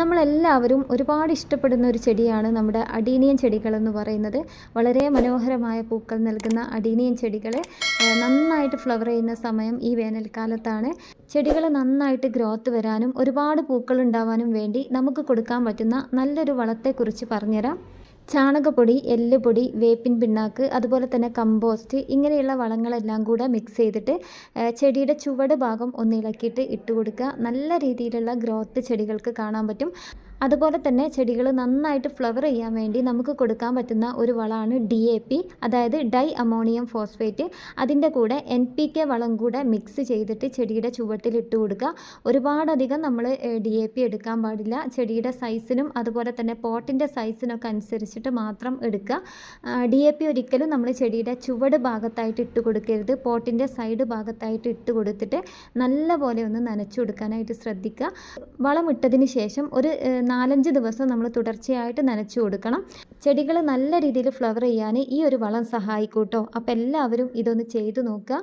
നമ്മളെല്ലാവരും ഒരുപാട് ഇഷ്ടപ്പെടുന്ന ഒരു ചെടിയാണ് നമ്മുടെ അടീനിയൻ ചെടികൾ എന്ന് പറയുന്നത്. വളരെ മനോഹരമായ പൂക്കൾ നൽകുന്ന അടീനിയൻ ചെടികൾ നന്നായിട്ട് ഫ്ലവർ ചെയ്യുന്ന സമയം ഈ വേനൽക്കാലത്താണ്. ചെടികൾ നന്നായിട്ട് ഗ്രോത്ത് വരാനും ഒരുപാട് പൂക്കൾ ഉണ്ടാവാനും വേണ്ടി നമുക്ക് കൊടുക്കാൻ പറ്റുന്ന നല്ലൊരു വളത്തെക്കുറിച്ച് പറഞ്ഞുതരാം. ചാണകപ്പൊടി എല്ലുപൊടി വേപ്പിൻ പിണ്ണാക്ക് അതുപോലെ തന്നെ കമ്പോസ്റ്റ് ഇങ്ങനെയുള്ള വളങ്ങളെല്ലാം കൂടെ മിക്സ് ചെയ്തിട്ട് ചെടിയുടെ ചുവട് ഭാഗം ഒന്ന് ഇളക്കിയിട്ട് ഇട്ട് കൊടുക്കുക. നല്ല രീതിയിലുള്ള ഗ്രോത്ത് ചെടികൾക്ക് കാണാൻ പറ്റും. അതുപോലെ തന്നെ ചെടികൾ നന്നായിട്ട് ഫ്ലവർ ചെയ്യാൻ വേണ്ടി നമുക്ക് കൊടുക്കാൻ പറ്റുന്ന ഒരു വളമാണ് ഡി എ പി അതായത് ഡൈ അമോണിയം ഫോസ്ഫേറ്റ് അതിന്റെ കൂടെ എൻ പി കെ വളം കൂടെ മിക്സ് ചെയ്തിട്ട് ചെടിയുടെ ചുവട്ടിൽ ഇട്ട് കൊടുക്കുക. ഒരുപാടധികം നമ്മൾ ഡി എ പി എടുക്കാൻ പാടില്ല. ചെടിയുടെ സൈസിനും അതുപോലെ തന്നെ പോട്ടിന്റെ സൈസിനൊക്കെ അനുസരിച്ചിട്ട് മാത്രം എടുക്കുക. ഡി എ പി ഒരിക്കലും നമ്മൾ ചെടിയുടെ ചുവട് ഭാഗത്തായിട്ട് ഇട്ട് കൊടുക്കരുത്. പോട്ടിന്റെ സൈഡ് ഭാഗത്തായിട്ട് ഇട്ട് കൊടുത്തിട്ട് നല്ല പോലെ ഒന്ന് നനച്ചു കൊടുക്കാനായിട്ട് ശ്രദ്ധിക്കുക. വളം വളമിട്ടതിന് ശേഷം ഒരു നാലഞ്ച് ദിവസം നമ്മൾ തുടർച്ചയായിട്ട് നനച്ചു കൊടുക്കണം. ചെടികൾ നല്ല രീതിയിൽ ഫ്ലവർ ചെയ്യാൻ ഈ ഒരു വളം സഹായിക്കൂട്ടോ. അപ്പോൾ എല്ലാവരും ഇതൊന്ന് ചെയ്തു നോക്കുക.